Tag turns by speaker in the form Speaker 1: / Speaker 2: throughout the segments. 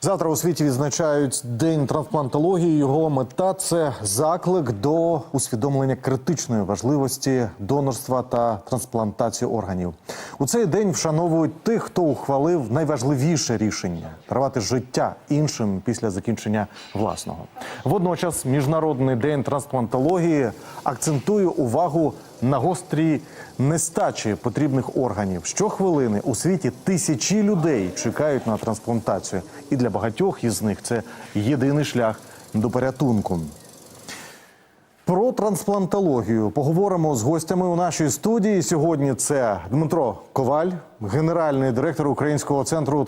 Speaker 1: Завтра у світі відзначають День трансплантології. Його мета це заклик до усвідомлення критичної важливості донорства та трансплантації органів. У цей день вшановують тих, хто ухвалив найважливіше рішення дарувати життя іншим після закінчення власного. Водночас, міжнародний день трансплантології акцентує увагу на гострій нестачі потрібних органів. Щохвилини у світі тисячі людей чекають на трансплантацію, і для багатьох із них це єдиний шлях до порятунку. Про трансплантологію поговоримо з гостями у нашій студії. Сьогодні це Дмитро Коваль, генеральний директор Українського центру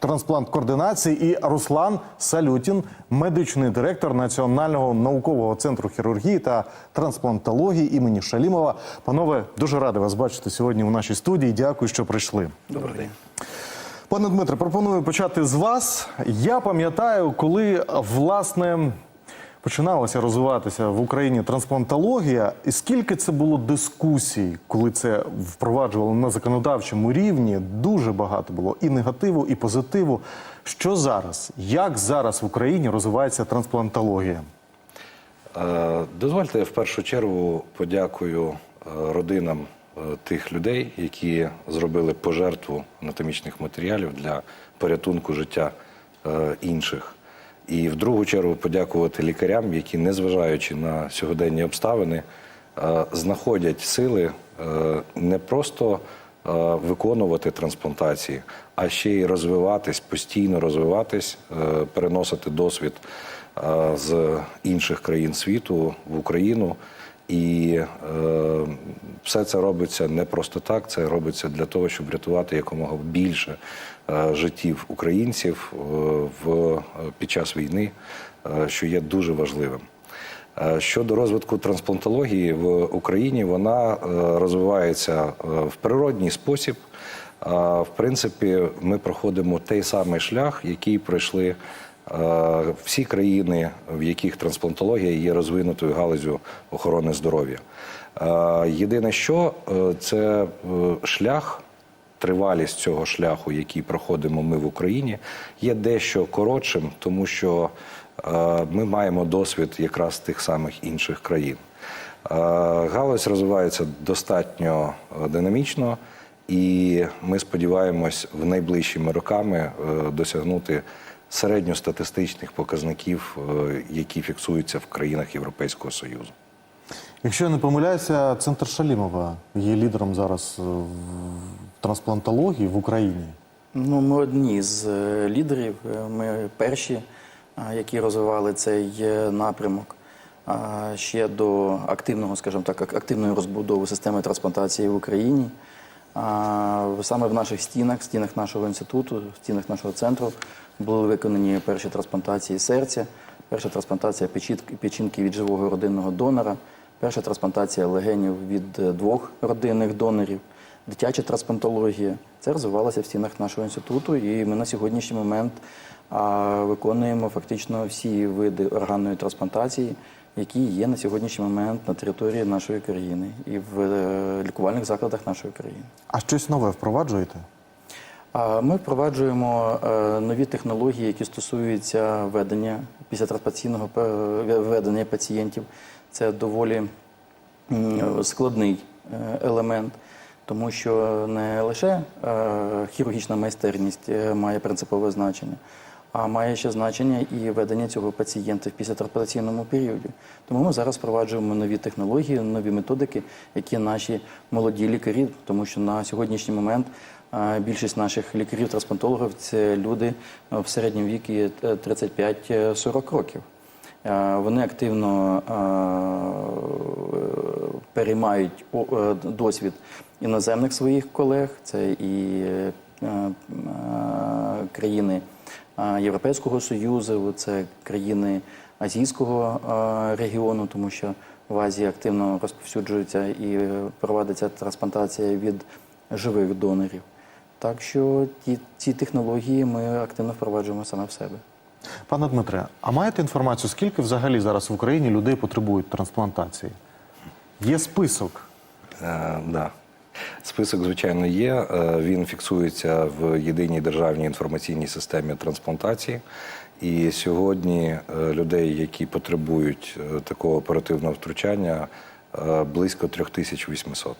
Speaker 1: трансплант-координації, і Руслан Салютін, медичний директор Національного наукового центру хірургії та трансплантології імені Шалімова. Панове, дуже радий вас бачити сьогодні у нашій студії. Дякую, що прийшли.
Speaker 2: Добрий день.
Speaker 1: Пане Дмитре, пропоную почати з вас. Я пам'ятаю, коли власне починалася розвиватися в Україні трансплантологія, і скільки це було дискусій, коли це впроваджували на законодавчому рівні. Дуже багато було і негативу, і позитиву. Що зараз? Як зараз в Україні розвивається трансплантологія?
Speaker 2: Е, Дозвольте, я в першу чергу подякую е, родинам е, тих людей, які зробили пожертву анатомічних матеріалів для порятунку життя інших. І в другу чергу подякувати лікарям, які, незважаючи на сьогоденні обставини, е, знаходять сили е, не просто е, виконувати трансплантації, а ще й розвиватись, постійно розвиватись, переносити досвід з інших країн світу в Україну. І все це робиться не просто так, це робиться для того, щоб врятувати якомога більше життів українців е, в, під час війни, е, що є дуже важливим. Е, Щодо розвитку трансплантології в Україні, вона е, розвивається е, в природній спосіб. В принципі, ми проходимо той самий шлях, який пройшли е, всі країни, в яких трансплантологія є розвинутою галузю охорони здоров'я. Е, Єдине, що е, це е, шлях тривалість цього шляху, який проходимо ми в Україні, є дещо коротшим, тому що е, ми маємо досвід якраз тих самих інших країн. Е, галузь розвивається достатньо е, динамічно, і ми сподіваємось в найближчими роками досягнути середньостатистичних показників, які фіксуються в країнах Європейського Союзу.
Speaker 1: Якщо я не помиляюся, центр Шалімова є лідером зараз трансплантології в Україні.
Speaker 3: Ну, ми одні з е, лідерів. Е, Ми перші, які розвивали цей е, напрямок. Ще до активного, скажімо так, активної розбудови системи трансплантації в Україні. Саме в наших стінах, стінах нашого інституту, в стінах нашого центру були виконані перші трансплантації серця, перша трансплантація печінки- від живого родинного донора, перша трансплантація легенів від е, двох родинних донорів дитяча трансплантологія. Це розвивалося в стінах нашого інституту, і ми на сьогоднішній момент виконуємо фактично всі види органної трансплантації, які є на сьогоднішній момент на території нашої країни і в е, лікувальних закладах нашої країни.
Speaker 1: А щось нове впроваджуєте?
Speaker 3: Ми впроваджуємо е, нові технології, які стосуються ведення післятрансплантаційного пе- ведення пацієнтів. Це доволі складний е, елемент, тому що не лише е, хірургічна майстерність е, має принципове значення, а має ще значення і ведення цього пацієнта в післятрансплантаційному періоді. Тому ми зараз впроваджуємо нові технології, нові методики, які наші молоді лікарі, тому що на сьогоднішній момент е, більшість наших лікарів-трансплантологів це люди в середньому віці е, 35-40 років. Е, Вони активно е, переймають е, досвід іноземних своїх колег, це і країни Європейського Союзу, це країни Азійського регіону, тому що в Азії активно розповсюджується і проводиться трансплантація від живих донорів. Так що ці технології ми активно впроваджуємо саме в себе.
Speaker 1: Пане Дмитре, а маєте інформацію, скільки взагалі зараз в Україні людей потребують трансплантації? Є список.
Speaker 2: Е, да. Список, звичайно, є. Е, Він фіксується в єдиній державній інформаційній системі трансплантації. І сьогодні е, людей, які потребують е, такого оперативного втручання, близько 3800.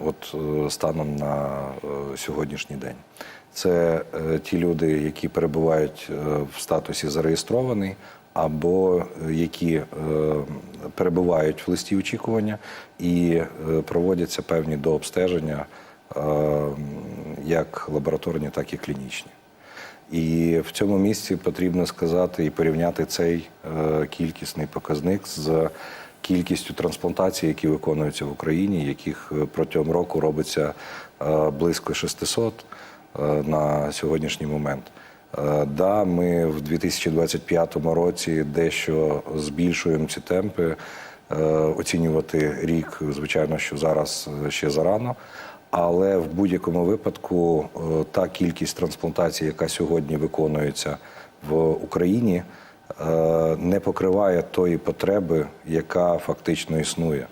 Speaker 2: От станом на сьогоднішній день. Це е, ті люди, які перебувають е, в статусі зареєстрований, або е, які перебувають в листі очікування і проводяться певні дообстеження, як лабораторні, так і клінічні. І в цьому місці потрібно сказати і порівняти цей кількісний показник з кількістю трансплантацій, які виконуються в Україні, яких протягом року робиться близько 600 е, на сьогоднішній момент. Е, Да, ми в 2025 році дещо збільшуємо ці темпи. Е, Оцінювати рік, звичайно, що зараз е, ще зарано. Але в будь-якому випадку е, та кількість трансплантацій, яка сьогодні виконується в Україні, е, не покриває тої потреби, яка фактично існує.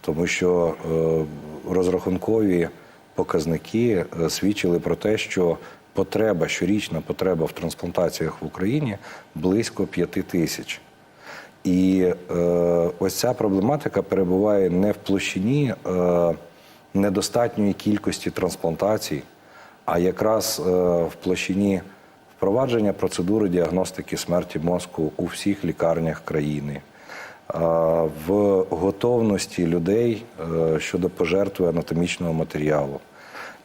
Speaker 2: Тому що е, розрахункові показники е, свідчили про те, що потреба, щорічна потреба в трансплантаціях в Україні близько 5 тисяч. І е, ось ця проблематика перебуває не в площині е, недостатньої кількості трансплантацій, а якраз е, в площині впровадження процедури діагностики смерті мозку у всіх лікарнях країни, в готовності людей е, щодо пожертви анатомічного матеріалу.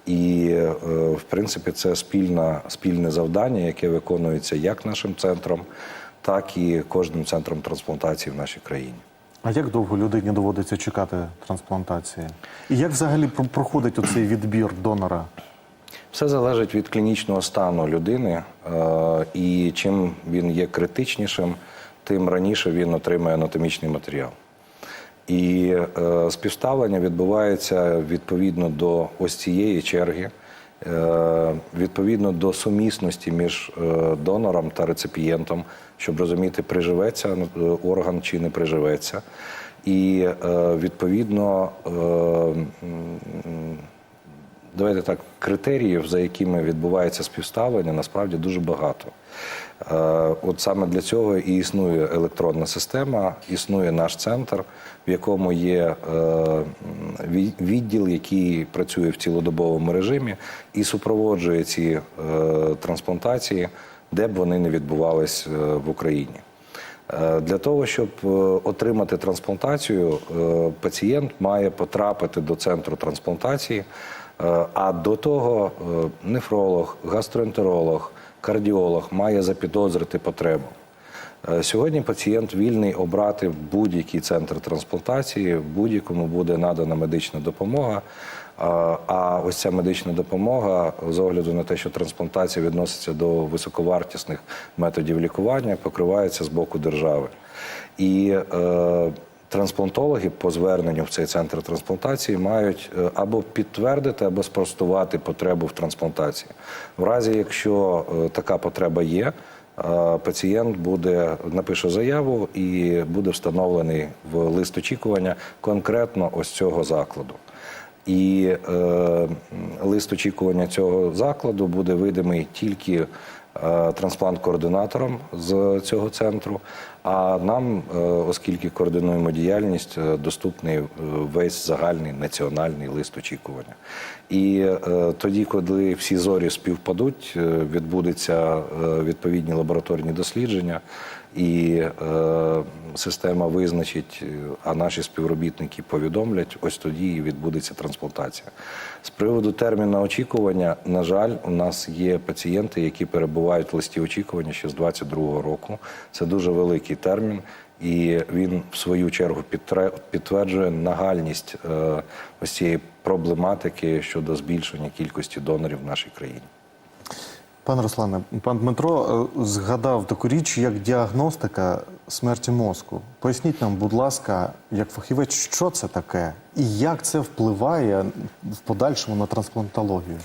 Speaker 2: І, е, в принципі, це спільна, спільне завдання, яке виконується як нашим центром, так і кожним центром трансплантації в нашій країні.
Speaker 1: А як довго людині доводиться чекати трансплантації? І як взагалі проходить оцей відбір донора?
Speaker 2: Все залежить від клінічного стану людини, е, і чим він є критичнішим, тим раніше він отримає анатомічний матеріал. І е, співставлення відбувається відповідно до ось цієї черги, е, відповідно до сумісності між е, донором та реципієнтом, щоб розуміти, приживеться е, орган чи не приживеться. І е, відповідно. е, давайте так, критеріїв, за якими відбувається співставлення, насправді дуже багато. Е, От саме для цього і існує електронна система, існує наш центр, в якому є е, відділ, який працює в цілодобовому режимі і супроводжує ці е, трансплантації, де б вони не відбувались в Україні. Для того, щоб отримати трансплантацію, пацієнт має потрапити до центру трансплантації, а до того е, нефролог, гастроентеролог, кардіолог має запідозрити потребу. Е, Сьогодні пацієнт вільний обрати будь-який центр трансплантації, будь-якому буде надана медична допомога. А- А ось ця медична допомога, з огляду на те, що трансплантація відноситься до високовартісних методів лікування, покривається з боку держави. І е, трансплантологи по зверненню в цей центр трансплантації мають е, або підтвердити, або спростувати потребу в трансплантації. В разі, якщо е, така потреба є, е, пацієнт буде напише заяву і буде встановлений в лист очікування конкретно ось цього закладу. І е, лист очікування цього закладу буде видимий тільки е, трансплант-координатором з цього центру. А нам, е, оскільки координуємо діяльність, е, доступний е, весь загальний національний лист очікування. І тоді, коли всі зорі співпадуть, відбудуться відповідні лабораторні дослідження, і система визначить, а наші співробітники повідомлять, ось тоді і відбудеться трансплантація. З приводу терміну очікування, на жаль, у нас є пацієнти, які перебувають в листі очікування ще з 22-го року. Це дуже великий термін, і він в свою чергу підтверджує нагальність е, ось цієї проблематики щодо збільшення кількості донорів в нашій країні.
Speaker 1: Пане Руслане, пан Дмитро е, згадав таку річ, як діагностика смерті мозку. Поясніть нам, будь ласка, як фахівець, що це таке і як це впливає в подальшому на трансплантологію?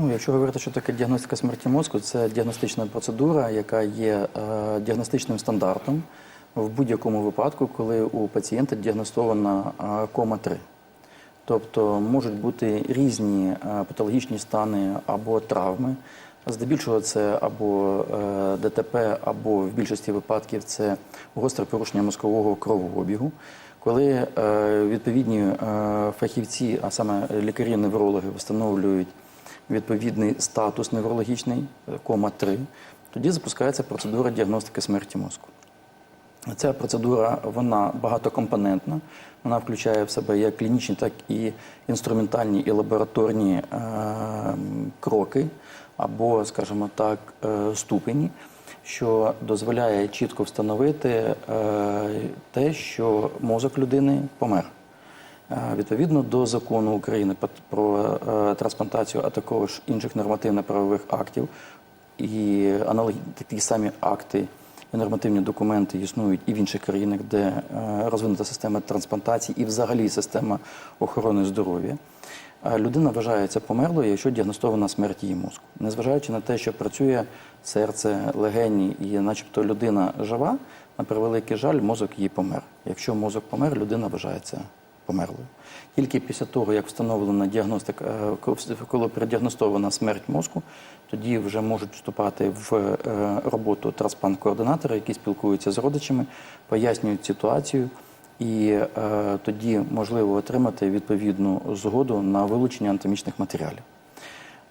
Speaker 3: Ну, якщо говорити, що таке діагностика смерті мозку, це діагностична процедура, яка є е, діагностичним стандартом в будь-якому випадку, коли у пацієнта діагностована е, кома 3. Тобто можуть бути різні е, патологічні стани або травми. Здебільшого це або е, ДТП, або в більшості випадків це гостре порушення мозкового кровообігу. Коли відповідні фахівці, а саме лікарі-неврологи, встановлюють відповідний статус неврологічний, е, кома 3, тоді запускається процедура діагностики смерті мозку. Ця процедура вона багатокомпонентна. Вона включає в себе як клінічні, так і інструментальні і лабораторні е, кроки або, скажімо так, е, ступені, що дозволяє чітко встановити е, те, що мозок людини помер. Е, Відповідно до закону України про е, трансплантацію, а також інших нормативно-правових актів, і аналогі... такі самі акти і нормативні документи існують і в інших країнах, де е, розвинута система трансплантації і взагалі система охорони здоров'я. Людина вважається померлою, якщо діагностована смерть її мозку. Незважаючи на те, що працює серце, легені і начебто людина жива, на превеликий жаль, мозок її помер. Якщо мозок помер, людина вважається померлою. Тільки після того, як встановлена діагностика, е, коли передіагностована смерть мозку, тоді вже можуть вступати в е, роботу трансплант-координатори, які спілкуються з родичами, пояснюють ситуацію, і е, тоді можливо отримати відповідну згоду на вилучення анатомічних матеріалів.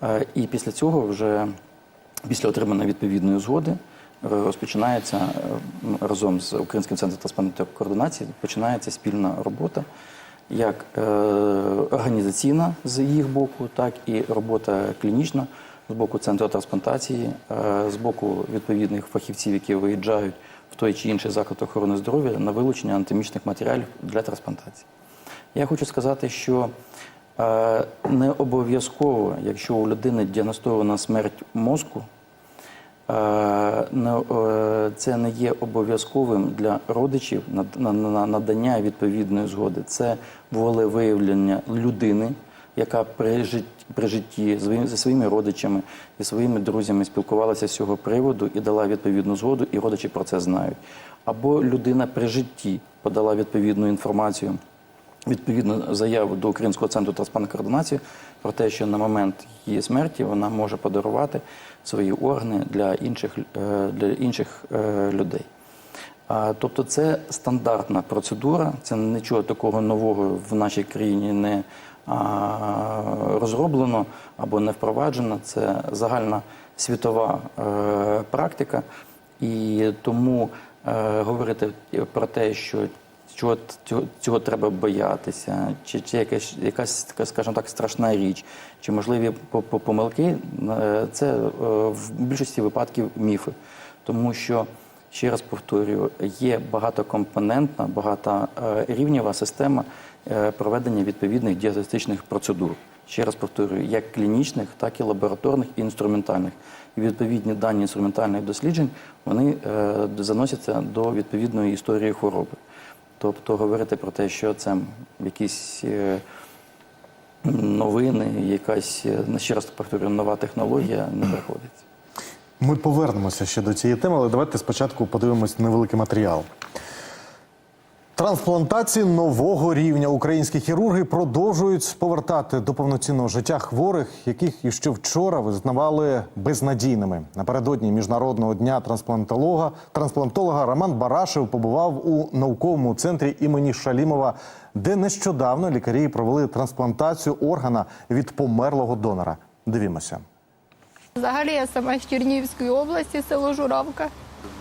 Speaker 3: Е, І після цього вже після отримання відповідної згоди е, розпочинається разом з Українським центром трансплантної координації починається спільна робота, як е, організаційна з їх боку, так і робота клінічна з боку центру трансплантації, е, з боку відповідних фахівців, які виїжджають в той чи інший заклад охорони здоров'я на вилучення анатомічних матеріалів для трансплантації. Я хочу сказати, що е, не обов'язково, якщо у людини діагностована смерть мозку, не, е, це не є обов'язковим для родичів на, на, на надання відповідної згоди. Це волевиявлення людини, яка при житті, при житті зі своїми родичами і своїми друзями спілкувалася з цього приводу і дала відповідну згоду, і родичі про це знають. Або людина при житті подала відповідну інформацію відповідну заяву до Українського центру трансплантної координації про те, що на момент її смерті вона може подарувати свої органи для інших, е, для інших е, людей. Тобто це стандартна процедура, це нічого такого нового в нашій країні не розроблено або не впроваджено. Це загальна світова е, практика. І тому говорити про те, що чого, цього, цього треба боятися, чи, чи якась, якась, скажімо так, страшна річ, чи можливі по- по- помилки, е, це е, в більшості випадків міфи. Тому що, ще раз повторюю, є багатокомпонентна, багаторівнєва система е, проведення відповідних діагностичних процедур. Ще раз повторюю, як клінічних, так і лабораторних і інструментальних. І відповідні дані інструментальних досліджень вони заносяться до відповідної історії хвороби. Тобто говорити про те, що це якісь е, новини, якась е, ще раз повторюю, нова технологія не приходить.
Speaker 1: Ми повернемося ще до цієї теми, але давайте спочатку подивимось невеликий матеріал. Трансплантації нового рівня українські хірурги продовжують повертати до повноцінного життя хворих, яких іще вчора визнавали безнадійними. Напередодні міжнародного дня трансплантолога трансплантолога Роман Барашев побував у науковому центрі імені Шалімова, де нещодавно лікарі провели трансплантацію органа від померлого донора. Дивімося.
Speaker 4: Взагалі я сама з Чернігівської області, село Журавка.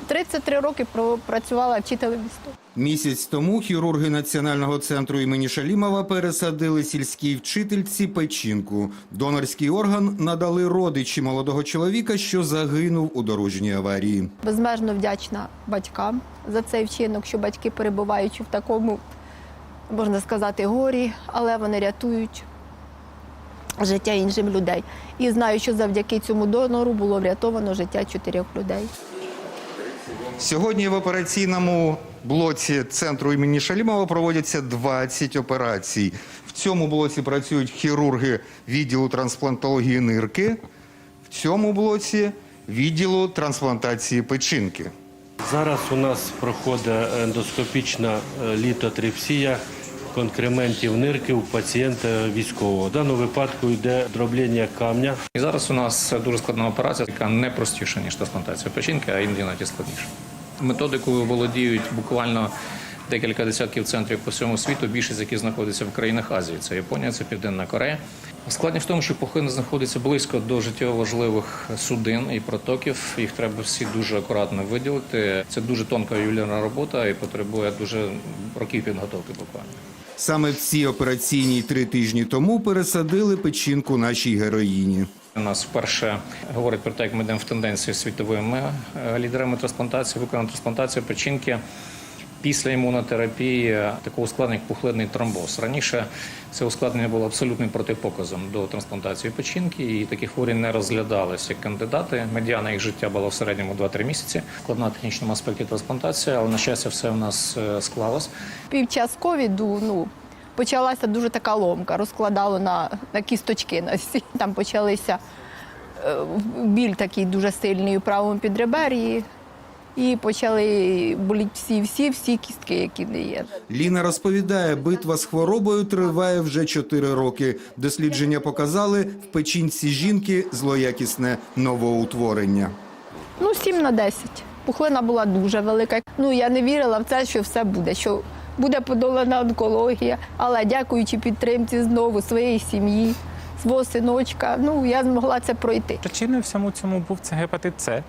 Speaker 4: 33 роки працювала вчителем історії.
Speaker 5: Місяць тому хірурги Національного центру імені Шалімова пересадили сільській вчительці печінку. Донорський орган надали родичі молодого чоловіка, що загинув у дорожній аварії.
Speaker 4: Безмежно вдячна батькам за цей вчинок, що батьки, перебуваючи в такому, можна сказати, горі, але вони рятують життя іншим людей. І знаю, що завдяки цьому донору було врятовано життя чотирьох людей.
Speaker 5: Сьогодні в операційному блоці центру імені Шалімова проводяться 20 операцій. В цьому блоці працюють хірурги відділу трансплантології нирки, в цьому блоці відділу трансплантації печінки.
Speaker 6: Зараз у нас проходить ендоскопічна е, літотрипсія конкрементів нирки у пацієнта військового. В даному випадку йде дроблення камня.
Speaker 7: І зараз у нас дуже складна операція, яка не простіша, ніж трансплантація печінки, а іноді навіть складніша. Методикою володіють буквально декілька десятків центрів по всьому світу, більшість яких знаходиться в країнах Азії. Це Японія, це Південна Корея. Складність в тому, що пухлина знаходиться близько до життєво важливих судин і протоків. Їх треба всі дуже акуратно виділити. Це дуже тонка ювелірна робота і потребує дуже років підготовки буквально.
Speaker 5: Саме в цій операційній три тижні тому пересадили печінку нашій героїні.
Speaker 7: У нас вперше говорить про те, як ми йдемо в тенденції світовими е, лідерами трансплантації, виконана трансплантація печінки після імунотерапії такого ускладнення, як пухлинний тромбоз. Раніше це ускладнення було абсолютним протипоказом до трансплантації печінки, і такі хворі не розглядалися як кандидати. Медіана їх життя була в середньому 2-3 місяці. Складна технічному аспекті трансплантація, але на щастя, все в нас е, склалось.
Speaker 4: Під час ковіду ну, почалася дуже така ломка, розкладало на, на кісточки на всі. Там почалися е, біль такий дуже сильний у правому підребер'ї. І почали боліти всі, всі, всі кістки, які не є.
Speaker 5: Ліна розповідає, битва з хворобою триває вже 4 роки. Дослідження показали, в печінці жінки злоякісне новоутворення.
Speaker 4: Ну, 7 на 10. Пухлина була дуже велика. Ну, я не вірила в це, що все буде, що буде подолана онкологія. Але дякуючи підтримці знову своєї сім'ї, свого синочка, ну, я змогла це пройти.
Speaker 8: Причиною всьому цьому був це гепатит С,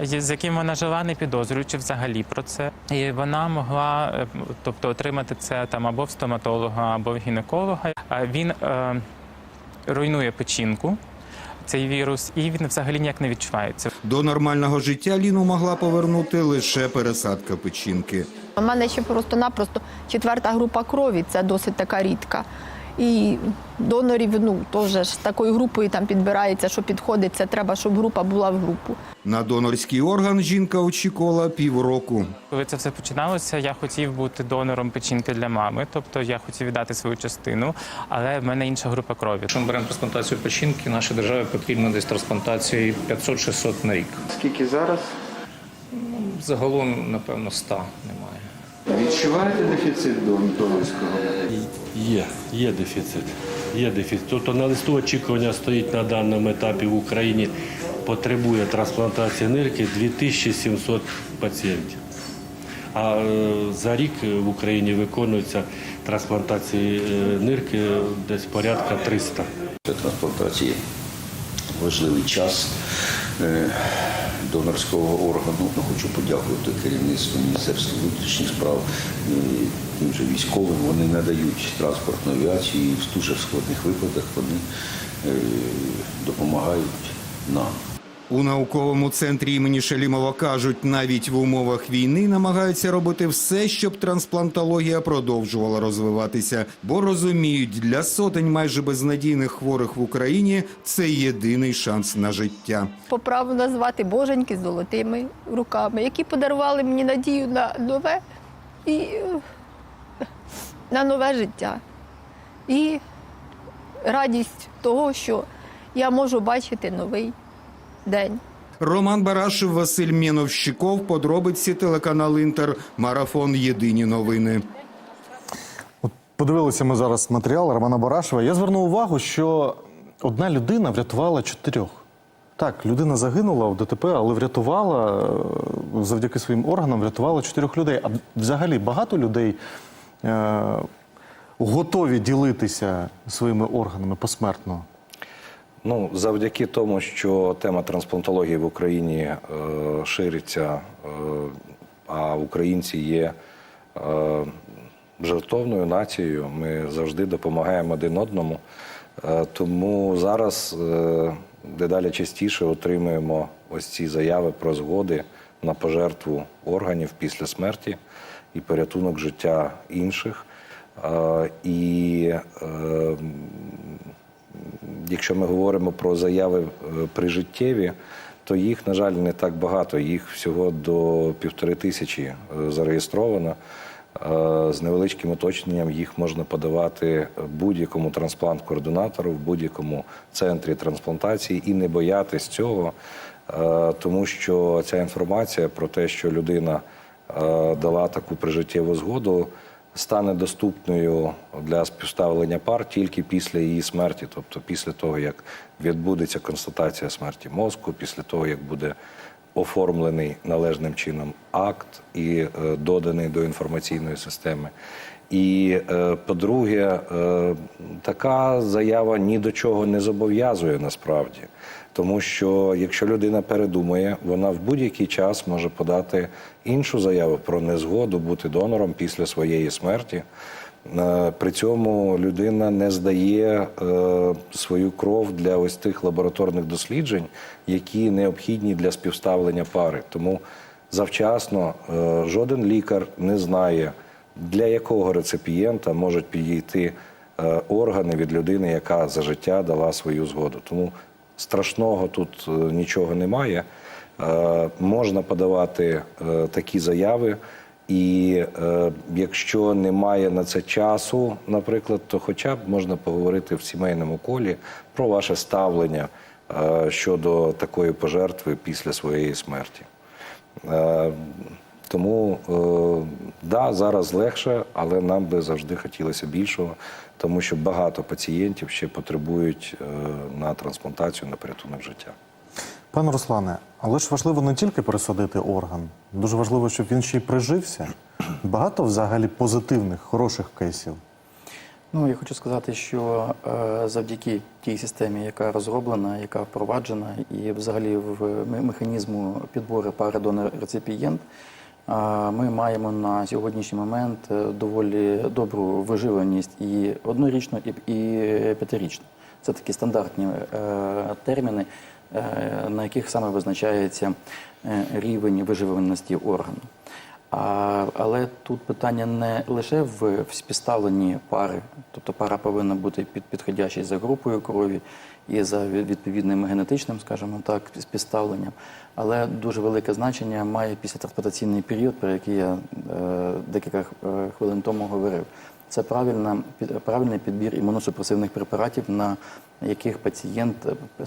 Speaker 8: з яким вона жила, не підозрюючи взагалі про це. І вона могла е, тобто, отримати це там або в стоматолога, або в гінеколога. А Він е, руйнує печінку. Цей вірус, і він взагалі ніяк не відчувається.
Speaker 5: До нормального життя Ліну могла повернути лише пересадка печінки.
Speaker 4: У мене ще просто-напросто четверта група крові, це досить така рідка. І донорів, ну, теж ж такою групою там підбирається, що підходить, це треба, щоб група була в групу.
Speaker 5: На донорський орган жінка очікувала півроку.
Speaker 8: Коли це все починалося, я хотів бути донором печінки для мами, тобто я хотів віддати свою частину, але в мене інша група крові.
Speaker 7: Якщо ми беремо трансплантацію печінки, нашій державі потрібно десь трансплантації 500-600 на рік.
Speaker 5: Скільки зараз?
Speaker 7: Загалом, напевно, 100 немає.
Speaker 5: Відчуваєте дефіцит донорського?
Speaker 6: Є, є дефіцит. Є дефіцит. Тобто на листу очікування стоїть на даному етапі в Україні потребує трансплантації нирки 2700 пацієнтів. А е, за рік в Україні виконується трансплантації е, нирки десь порядка 300.
Speaker 9: Для трансплантації важливий час е, донорського органу. Ну, хочу подякувати керівництву Міністерства внутрішніх справ, тим же військовим. Вони надають транспортну авіацію і в дуже складних випадках вони е, допомагають нам.
Speaker 5: У науковому центрі імені Шалімова кажуть, навіть в умовах війни намагаються робити все, щоб трансплантологія продовжувала розвиватися, бо розуміють, для сотень майже безнадійних хворих в Україні це єдиний шанс на життя.
Speaker 4: По праву назвати боженьки з золотими руками, які подарували мені надію на нове і на нове життя. І радість того, що я можу бачити новий день.
Speaker 5: Роман Барашев, Василь Мєновщиков, подробиці телеканал Інтер, марафон Єдині новини.
Speaker 1: От подивилися ми зараз матеріал Романа Барашева. Я звернув увагу, що одна людина врятувала чотирьох. Так, людина загинула в ДТП, але врятувала е, завдяки своїм органам, врятувала чотирьох людей. А взагалі багато людей е, готові ділитися своїми органами посмертно.
Speaker 2: Ну, завдяки тому, що тема трансплантології в Україні е, шириться, е, а українці є е, жертовною нацією, ми завжди допомагаємо один одному. Е, тому зараз е, дедалі частіше отримуємо ось ці заяви про згоди на пожертву органів після смерті і порятунок життя інших. Е, і е, Якщо ми говоримо про заяви е, прижиттєві, то їх, на жаль, не так багато. Їх всього до півтори тисячі е, зареєстровано. Е, З невеличким уточненням їх можна подавати будь-якому трансплант-координатору в будь-якому центрі трансплантації і не боятись цього, тому що ця інформація про те, що людина дала таку прижиттєву згоду, стане доступною для співставлення пар тільки після її смерті, тобто після того, як відбудеться констатація смерті мозку, після того, як буде оформлений належним чином акт і е, доданий до інформаційної системи. І е, по-друге, е, така заява ні до чого не зобов'язує насправді. Тому що якщо людина передумає, вона в будь-який час може подати іншу заяву про незгоду бути донором після своєї смерті. Е, При цьому людина не здає е, свою кров для ось тих лабораторних досліджень, які необхідні для співставлення пари. Тому завчасно е, жоден лікар не знає, для якого реципієнта можуть підійти органи від людини, яка за життя дала свою згоду. Тому страшного тут е, нічого немає. Е, Можна подавати е, такі заяви. І якщо немає на це часу, наприклад, то хоча б можна поговорити в сімейному колі про ваше ставлення щодо такої пожертви після своєї смерті. Тому е, да, зараз легше, але нам би завжди хотілося більшого, тому що багато пацієнтів ще потребують е, на трансплантацію на порятунок життя.
Speaker 1: Пане Руслане, але ж важливо не тільки пересадити орган, дуже важливо, щоб він ще й прижився. Багато взагалі позитивних, хороших кейсів.
Speaker 3: Ну, я хочу сказати, що е, завдяки тій системі, яка розроблена, яка впроваджена, і взагалі в механізму підбору пари донор-реципієнт, е, ми маємо на сьогоднішній момент е, доволі добру виживаність і однорічну, і, п'ятирічно. Це такі стандартні е, терміни, е, на яких саме визначається рівень виживаності органу. А, але тут питання не лише в, співставленні пари, тобто пара повинна бути під, підходящій за групою крові і за відповідним генетичним, скажімо так, співставленням, але дуже велике значення має післятрансплантаційний період, про який я е, декілька е, хвилин тому говорив. Це правильна, під, правильний підбір імуносупресивних препаратів, на яких пацієнт, е,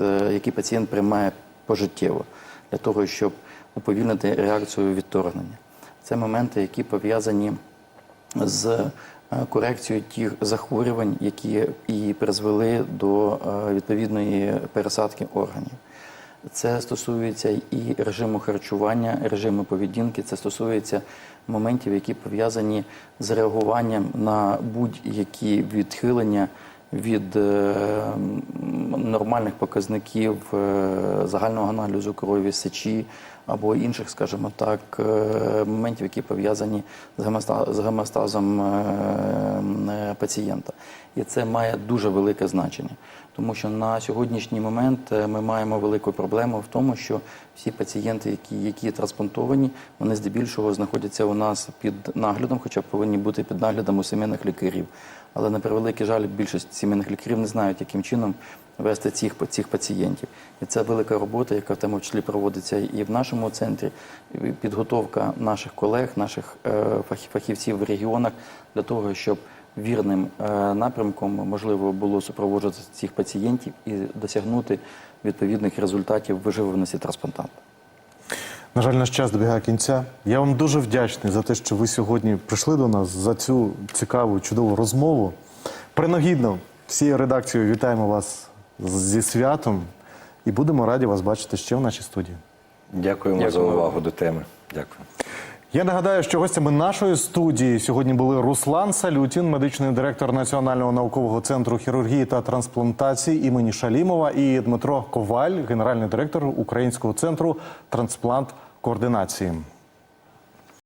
Speaker 3: е, які пацієнт приймає пожиттєво. Для того, щоб уповільнити реакцію відторгнення. Це моменти, які пов'язані з е, корекцією тих захворювань, які і призвели до е, відповідної пересадки органів. Це стосується і режиму харчування, режиму поведінки. Це стосується моментів, які пов'язані з реагуванням на будь-які відхилення від е, нормальних показників загального аналізу крові, сечі або інших, скажімо так, е, моментів, які пов'язані з гемостазом е, е, пацієнта. І це має дуже велике значення, тому що на сьогоднішній момент ми маємо велику проблему в тому, що всі пацієнти, які, які трансплантовані, вони здебільшого знаходяться у нас під наглядом, хоча повинні бути під наглядом у сімейних лікарів. Але на превеликий жаль, більшість сімейних лікарів не знають, яким чином вести цих, цих пацієнтів. І це велика робота, яка в тому числі проводиться і в нашому центрі. Підготовка наших колег, наших е, фахівців в регіонах для того, щоб вірним е, напрямком можливо було супроводжувати цих пацієнтів і досягнути відповідних результатів виживаності трансплантанта.
Speaker 1: На жаль, наш час добігає кінця. Я вам дуже вдячний за те, що ви сьогодні прийшли до нас за цю цікаву, чудову розмову. Принагідно всією редакцією вітаємо вас зі святом і будемо раді вас бачити ще в нашій студії.
Speaker 2: Дякуємо за увагу до теми. Дякую.
Speaker 1: Я нагадаю, що гостями нашої студії сьогодні були Руслан Салютін, медичний директор Національного наукового центру хірургії та трансплантації імені Шалімова, і Дмитро Коваль, генеральний директор Українського центру трансплант координації.